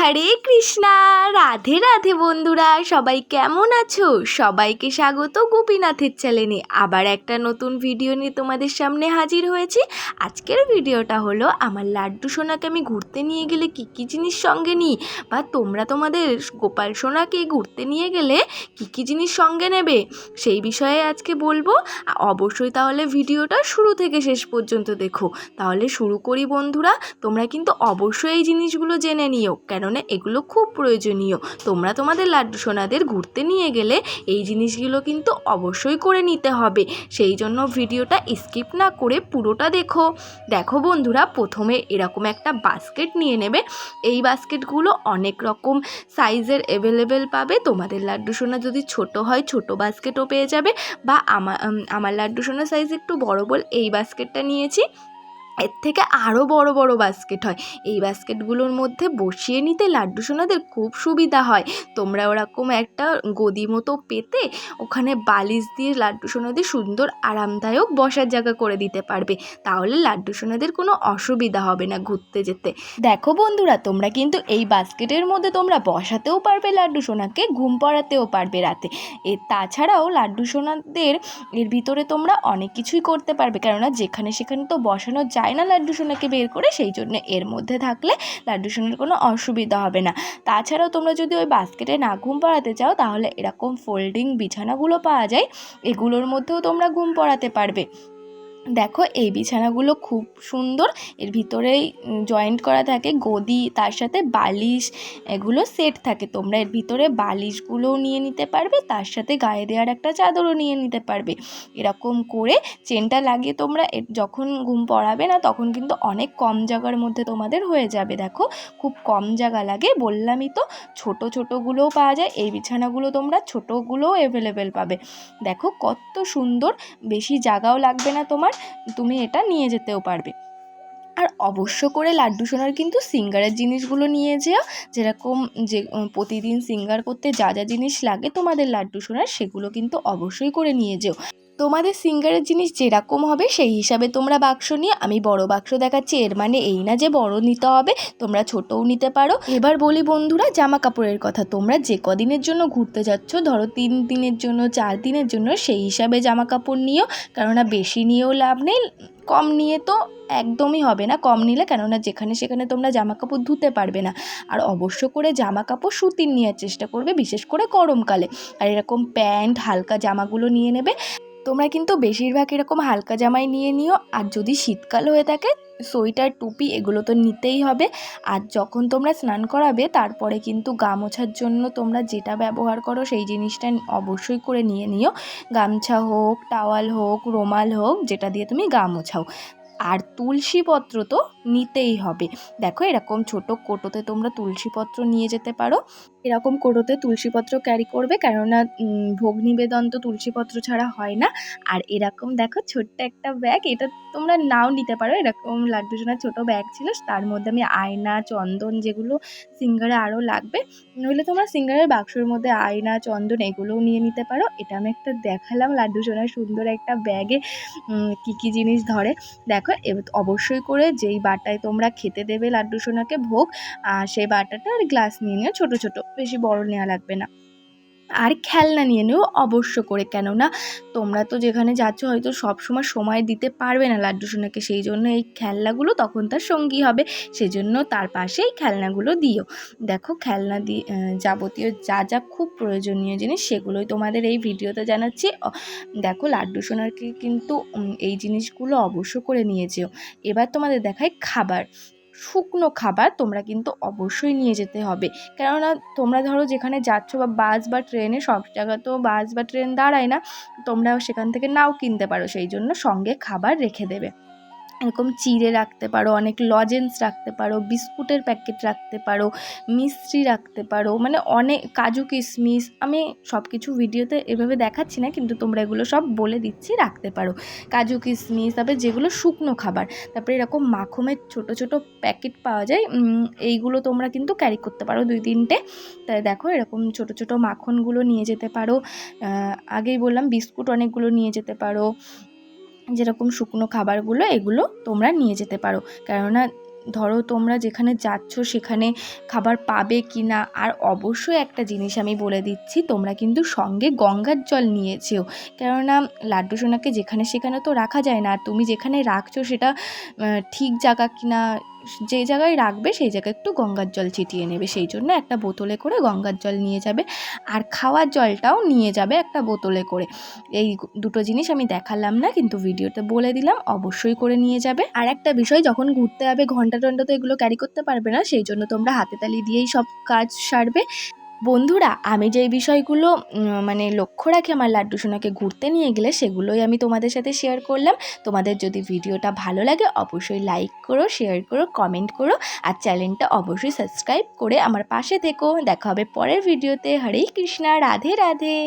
হরে কৃষ্ণা, রাধে রাধে বন্ধুরা, সবাই কেমন আছো? সবাইকে স্বাগত গোপীনাথের চ্যানেলে। আবার একটা নতুন ভিডিও নিয়ে তোমাদের সামনে হাজির হয়েছি। আজকের ভিডিওটা হলো আমার লাড্ডু সোনাকে আমি ঘুরতে নিয়ে গেলে কী কী জিনিস সঙ্গে নিই? বা তোমরা তোমাদের গোপাল সোনাকে ঘুরতে নিয়ে গেলে কী কী জিনিস সঙ্গে নেবে? সেই বিষয়ে আজকে বলব। অবশ্যই তাহলে ভিডিওটা শুরু থেকে শেষ পর্যন্ত দেখো। তাহলে শুরু করি বন্ধুরা। তোমরা কিন্তু অবশ্যই এই জিনিসগুলো জেনে নিও। কেননা এগুলো খুব প্রয়োজনীয়। তোমরা তোমাদের লাড্ডু সোনাদের ঘুরতে নিয়ে গেলে এই জিনিসগুলো কিন্তু অবশ্যই করে নিতে হবে। সেই জন্য ভিডিওটা স্কিপ না করে পুরোটা দেখো। দেখো বন্ধুরা, প্রথমে এরকম একটা বাস্কেট নিয়ে নেবে। এই বাস্কেটগুলো অনেক রকম সাইজের অ্যাভেলেবেল পাবে। তোমাদের লাড্ডু সোনা যদি ছোট হয়, ছোট বাস্কেটও পেয়ে যাবে। বা আমার আমার লাড্ডু সোনা সাইজ একটু বড় বল এই বাস্কেটটা নিয়েছি। এর থেকে আরও বড় বড় বাস্কেট হয়। এই বাস্কেটগুলোর মধ্যে বসিয়ে নিতে লাড্ডু সোনাদের খুব সুবিধা হয়। তোমরা ওরকম একটা গদি মতো পেতে ওখানে বালিশ দিয়ে লাড্ডু সোনাদের সুন্দর আরামদায়ক বসার জায়গা করে দিতে পারবে। তাহলে লাড্ডু সোনাদের কোনো অসুবিধা হবে না ঘুরতে যেতে। দেখো বন্ধুরা, তোমরা কিন্তু এই বাস্কেটের মধ্যে তোমরা বসাতেও পারবে লাড্ডু সোনাকে, ঘুম পড়াতেও পারবে রাতে। এ তাছাড়াও লাড্ডু সোনাদের এর ভিতরে তোমরা অনেক কিছুই করতে পারবে। কেননা যেখানে সেখানে তো বসানো না লাড্ডু সোনাকে বের করে সেই জন্য এর মধ্যে থাকলে লাড্ডু সোনার কোনো অসুবিধা হবে না। তাছাড়াও তোমরা যদি ওই বাস্কেটে না ঘুম পড়াতে চাও, তাহলে এরকম ফোল্ডিং বিছানাগুলো পাওয়া যায়। এগুলোর মধ্যেও তোমরা ঘুম পড়াতে পারবে। দেখো এই বিছানাগুলো খুব সুন্দর। এর ভিতরেই জয়েন্ট করা থাকে, গদি, তার সাথে বালিশ এগুলো সেট থাকে। তোমরা এর ভিতরে বালিশগুলোও নিয়ে নিতে পারবে, তার সাথে গায়ে দেওয়ার একটা চাদরও নিয়ে নিতে পারবে। এরকম করে চেনটা লাগিয়ে তোমরা যখন ঘুম পড়াবে না, তখন কিন্তু অনেক কম জায়গার মধ্যে তোমাদের হয়ে যাবে। দেখো, খুব কম জায়গা লাগে। বললামই তো, ছোট ছোটোগুলোও পাওয়া যায়, এই বিছানাগুলো তোমরা ছোটোগুলোও অ্যাভেলেবেল পাবে। দেখো কত সুন্দর, বেশি জায়গাও লাগবে না তোমার। তুমি এটা নিয়ে যেতেও পারবে। আর অবশ্য করে লাড্ডু সোনার কিন্তু সিঙ্গারের জিনিসগুলো নিয়ে যেও। যেরকম যে প্রতিদিন সিঙ্গার করতে যা যা জিনিস লাগে তোমাদের লাড্ডু সোনার সেগুলো কিন্তু অবশ্যই করে নিয়ে যেও। তোমাদের সিঙ্গারের জিনিস যেরকম হবে, সেই হিসাবে তোমরা বাক্স নিয়ে আমি বড় বাক্স দেখাচ্ছি, এর মানে এই না যে বড় নিতে হবে, তোমরা ছোটও নিতে পারো। এবার বলি বন্ধুরা জামা কাপড়ের কথা। তোমরা যে কদিনের জন্য ঘুরতে যাচ্ছ, ধরো তিন দিনের জন্য, চার দিনের জন্য, সেই হিসাবে জামা কাপড় নিও। কেননা বেশি নিয়েও লাভ নেই, কম নিয়ে তো একদমই হবে না, কম নিলে। কেননা যেখানে সেখানে তোমরা জামা কাপড় ধুতে পারবে না। আর অবশ্য করে জামা কাপড় সুতির নেওয়ার চেষ্টা করবে, বিশেষ করে গরমকালে। আর এরকম প্যান্ট, হালকা জামাগুলো নিয়ে নেবে। তোমরা কিন্তু বেশিরভাগ এরকম হালকা জামাই নিয়ে নিও, আর যদি শীতকাল হয়ে থাকে, সোয়েটার, টুপি এগুলো তো নিতেই হবে। আর যখন তোমরা স্নান করাবে, তারপরে কিন্তু গামোছার জন্য তোমরা যেটা ব্যবহার করো, সেই জিনিসটা অবশ্যই করে নিয়ে নিও। গামছা হোক, টাওয়াল হোক, রোমাল হোক, যেটা দিয়ে তুমি গা মোছাও। আর তুলসীপত্র তো নিতেই হবে। দেখো এরকম ছোট কোটোতে তোমরা তুলসীপত্র নিয়ে যেতে পারো। এরকম কোটোতে তুলসীপত্র ক্যারি করবে কেননা ভোগ নিবেদন তো তুলসীপত্র ছাড়া হয় না। আর এরকম দেখো ছোট্ট একটা ব্যাগ এটা তোমরা নাও নিতে পারো। এরকম লাড্ডু সোনার ছোটো ব্যাগ ছিল, তার মধ্যে আমি আয়না, চন্দন যেগুলো সিঙ্গারে আরও লাগবে, নইলে তোমরা সিঙ্গারের বাক্সের মধ্যে আয়না, চন্দন এগুলোও নিয়ে নিতে পারো। এটা আমি একটা দেখালাম, লাড্ডু সোনার সুন্দর একটা ব্যাগে কী কী জিনিস ধরে। দেখো এবার অবশ্যই করে যেই বাটায় তোমরা খেতে দেবে লাড্ডু সোনাকে ভোগ আর সেই বাটাটা আর গ্লাস নিয়ে নিও। ছোটো ছোটো, বেশি বড় নেওয়া লাগবে না। আর খেলনা নিয়ে নিও, অবশ্য করে। কেননা তোমরা তো যেখানে যাচ্ছ হয়তো সব সময় সময় দিতে পারবে না লাড্ডু সোনাকে। সেই জন্য এই খেলনাগুলো তখন তার সঙ্গী হবে। সেজন্য তার পাশেই খেলনাগুলো দিও। দেখো খেলনা দিয়ে যাবতীয় যা যা খুব প্রয়োজনীয় জিনিস সেগুলোই তোমাদের এই ভিডিওতে জানাচ্ছি। দেখো লাড্ডু সোনারকে কিন্তু এই জিনিসগুলো অবশ্য করে নিয়ে যেও। এবার তোমাদের দেখায় খাবার। শুকনো খাবার তোমরা কিন্তু অবশ্যই নিয়ে যেতে হবে। কেননা তোমরা ধরো যেখানে যাচ্ছ বা বাস বা ট্রেনে সব জায়গা তো বাস বা ট্রেন দাঁড়ায় না তোমরা সেখান থেকে নাও কিনতে পারো, সেই জন্য সঙ্গে খাবার রেখে দেবে। এরকম চিড়ে রাখতে পারো, অনেক লজেন্স রাখতে পারো, বিস্কুটের প্যাকেট রাখতে পারো, মিষ্টি রাখতে পারো মানে অনেক কাজু কিশমিশ, আমি সব কিছু ভিডিওতে এভাবে দেখাচ্ছি না, কিন্তু তোমরা এগুলো সব বলে দিচ্ছি, রাখতে পারো। কাজু কিশমিশ, তারপরে যেগুলো শুকনো খাবার, তারপরে এরকম মাখমের ছোট ছোট প্যাকেট পাওয়া যায় এইগুলো তোমরা কিন্তু ক্যারি করতে পারো দুই তিনটে। তাই দেখো, এরকম ছোট ছোট মাখনগুলো নিয়ে যেতে পারো আগেই বললাম, বিস্কুট অনেকগুলো নিয়ে যেতে পারো যেরকম শুকনো খাবারগুলো, এগুলো তোমরা নিয়ে যেতে পারো। কেননা ধরো তোমরা যেখানে যাচ্ছ সেখানে খাবার পাবে কি না আর অবশ্যই একটা জিনিস আমি বলে দিচ্ছি, তোমরা কিন্তু সঙ্গে গঙ্গার জল নিয়েছেও। কেননা লাড্ডু সোনাকে যেখানে সেখানে তো রাখা যায় না তুমি যেখানে রাখছো সেটা ঠিক জায়গা কিনা যে জায়গায় রাখবে, সেই জায়গায় একটু গঙ্গার জল ছিটিয়ে নেবে। সেই জন্য একটা বোতলে করে গঙ্গার জল নিয়ে যাবে। আর খাওয়ার জলটাও নিয়ে যাবে একটা বোতলে করে। এই দুটো জিনিস আমি দেখালাম না, কিন্তু ভিডিওতে বলে দিলাম, অবশ্যই করে নিয়ে যাবে। আর একটা বিষয়, যখন ঘুরতে যাবে, ঘণ্টা টন্টা তো এগুলো ক্যারি করতে পারবে না, সেই জন্য তোমরা হাতে তালি দিয়েই সব কাজ সারবে। বন্ধুরা, আমি যেই বিষয়গুলো মানে লক্ষ্য রাখি আমার লাড্ডু সোনাকে ঘুরতে নিয়ে গেলে, সেগুলোই আমি তোমাদের সাথে শেয়ার করলাম। তোমাদের যদি ভিডিওটা ভালো লাগে, অবশ্যই লাইক করো শেয়ার করো কমেন্ট করো, আর চ্যানেলটা অবশ্যই সাবস্ক্রাইব করে আমার পাশে থেকো। দেখা হবে পরের ভিডিওতে। হরে কৃষ্ণা, রাধে রাধে।